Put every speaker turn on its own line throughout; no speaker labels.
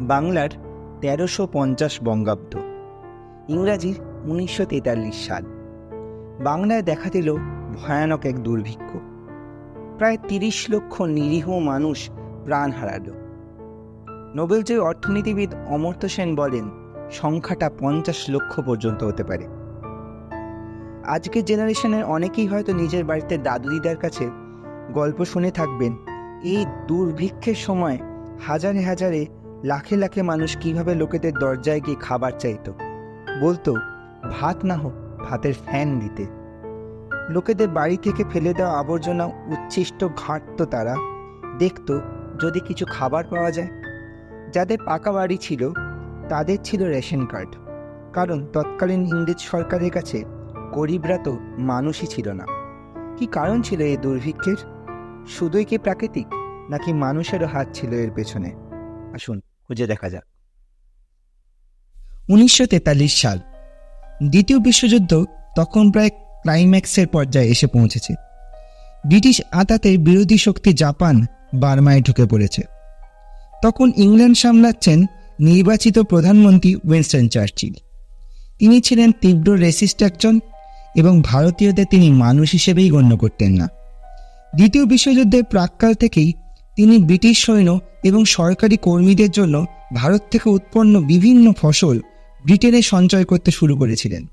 বাংলার তেরোশো পঞ্চাশ বঙ্গাব্দ। ইংরাজির উনিশশো তেতাল্লিশ সাল। বাংলায় দেখা দিল ভয়ানক এক দুর্ভিক্ষ। প্রায় তিরিশ লক্ষ নিরীহ মানুষ প্রাণ হারালো। নোবেলজয়ী অর্থনীতিবিদ অমর্ত্য সেন বলেন, সংখ্যাটা পঞ্চাশ লক্ষ পর্যন্ত হতে পারে। আজকের জেনারেশনের অনেকেই হয়তো নিজের বাড়িতে দাদু দিদার কাছে গল্প শুনে থাকবেন, এই দুর্ভিক্ষের সময় হাজারে হাজারে লাখে লাখে মানুষ কীভাবে লোকেদের দরজায় গিয়ে খাবার চাইত? বলতো, ভাত না হোক, ভাতের ফ্যান দিতে। লোকেদের বাড়ি থেকে ফেলে দেওয়া আবর্জনা উচ্ছিষ্ট ঘাঁটতো তারা। দেখতো, যদি কিছু খাবার পাওয়া যায়। যাদের পাকা বাড়ি ছিল, তাদের ছিল রেশন কার্ড। কারণ তৎকালীন ইংরেজ সরকারের কাছে গরিবরা তো মানুষই ছিল না। কি কারণ ছিল এই দুর্ভিক্ষের? শুধুই কি প্রাকৃতিক, নাকি মানুষেরও হাত ছিল এর পেছনে? আসুন। খুঁজে দেখা যাক। উনিশশো তেতাল্লিশ সাল, দ্বিতীয় বিশ্বযুদ্ধ তখন প্রায় ক্লাইম্যাক্সের পর্যায়ে এসে পৌঁছেছে। ব্রিটিশ আতাতের বিরোধী শক্তি জাপান বার্মায় ঢুকে পড়েছে। তখন ইংল্যান্ড সামলাচ্ছেন নির্বাচিত প্রধানমন্ত্রী উইনস্টন চার্চিল। তিনি ছিলেন তীব্র রেসিস্ট একজন এবং ভারতীয়দের তিনি মানুষ হিসেবেই গণ্য করতেন না। দ্বিতীয় বিশ্বযুদ্ধের প্রাককাল থেকেই তিনি ব্রিটিশ সৈন্য এবং সরকারি কর্মীদের জন্য ভারত থেকে উৎপন্ন বিভিন্ন ফসল ব্রিটেনে সঞ্চয় করতে শুরু করেছিলেন।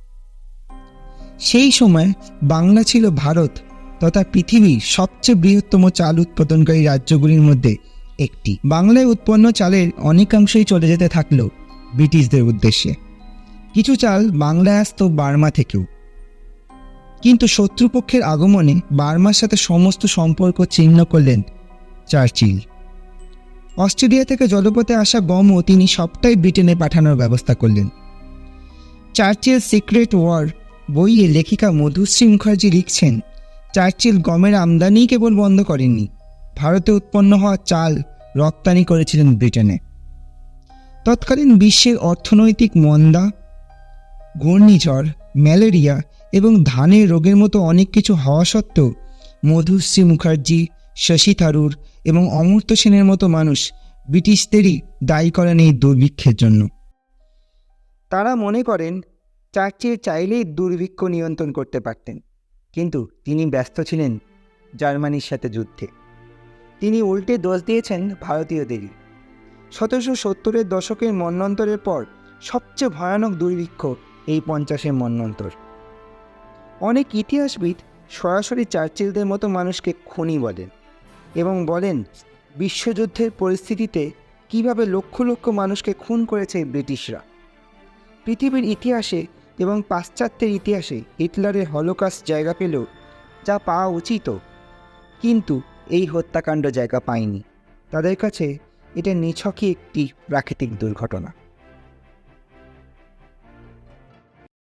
সেই সময় বাংলা ছিল ভারত তথা পৃথিবীর সবচেয়ে বৃহত্তম চাল উৎপাদনকারী রাজ্যগুলির মধ্যে একটি। বাংলায় উৎপন্ন চালের অনেকাংশই চলে যেতে থাকল ব্রিটিশদের উদ্দেশ্যে। কিছু চাল বাংলায় আসতো বার্মা থেকেও। কিন্তু শত্রুপক্ষের আগমনে বার্মার সাথে সমস্ত সম্পর্ক ছিন্ন করলেন চার্চিল। অস্ট্রেলিয়া থেকে জলপথে আসা গমও তিনি সবটাই ব্রিটেনে পাঠানোর ব্যবস্থা করলেন। চার্চিল সিক্রেট ওয়ার বইয়ে লেখিকা মধুশ্রী মুখার্জি লিখছেন, চার্চিল গমের আমদানি কেবল বন্ধ করেননি, ভারতে উৎপন্ন হওয়া চাল রপ্তানি করেছিলেন ব্রিটেনে। তৎকালীন বিশ্বের অর্থনৈতিক মন্দা, ঘূর্ণিঝড়, ম্যালেরিয়া এবং ধানের রোগের মতো অনেক কিছু হওয়া সত্ত্বেও মধুশ্রী মুখার্জি, শশী থারুর এবং অমর্ত্য সেনের মতো মানুষ ব্রিটিশদেরই দায়ী করেন এই দুর্ভিক্ষের জন্য। তারা মনে করেন, চার্চিল চাইলেই দুর্ভিক্ষ নিয়ন্ত্রণ করতে পারতেন, কিন্তু তিনি ব্যস্ত ছিলেন জার্মানির সাথে যুদ্ধে। তিনি উল্টে দোষ দিয়েছেন ভারতীয়দেরই। সতেরোশো সত্তরের দশকের মন্বন্তরের পর সবচেয়ে ভয়ানক দুর্ভিক্ষ এই পঞ্চাশের মন্বন্তর অনেক ইতিহাসবিদ সরাসরি চার্চিলদের মতো মানুষকে খুনি বলেন। এবং বলেন, বিশ্বযুদ্ধের পরিস্থিতিতে কীভাবে লক্ষ লক্ষ মানুষকে খুন করেছে ব্রিটিশরা। পৃথিবীর ইতিহাসে এবং পাশ্চাত্যের ইতিহাসে হিটলারের হলোকাস্ট জায়গা পেল যা পাওয়া উচিত, কিন্তু এই হত্যাকাণ্ড জায়গা পায়নি। তাদের কাছে এটা নিছকই একটি প্রাকৃতিক দুর্ঘটনা।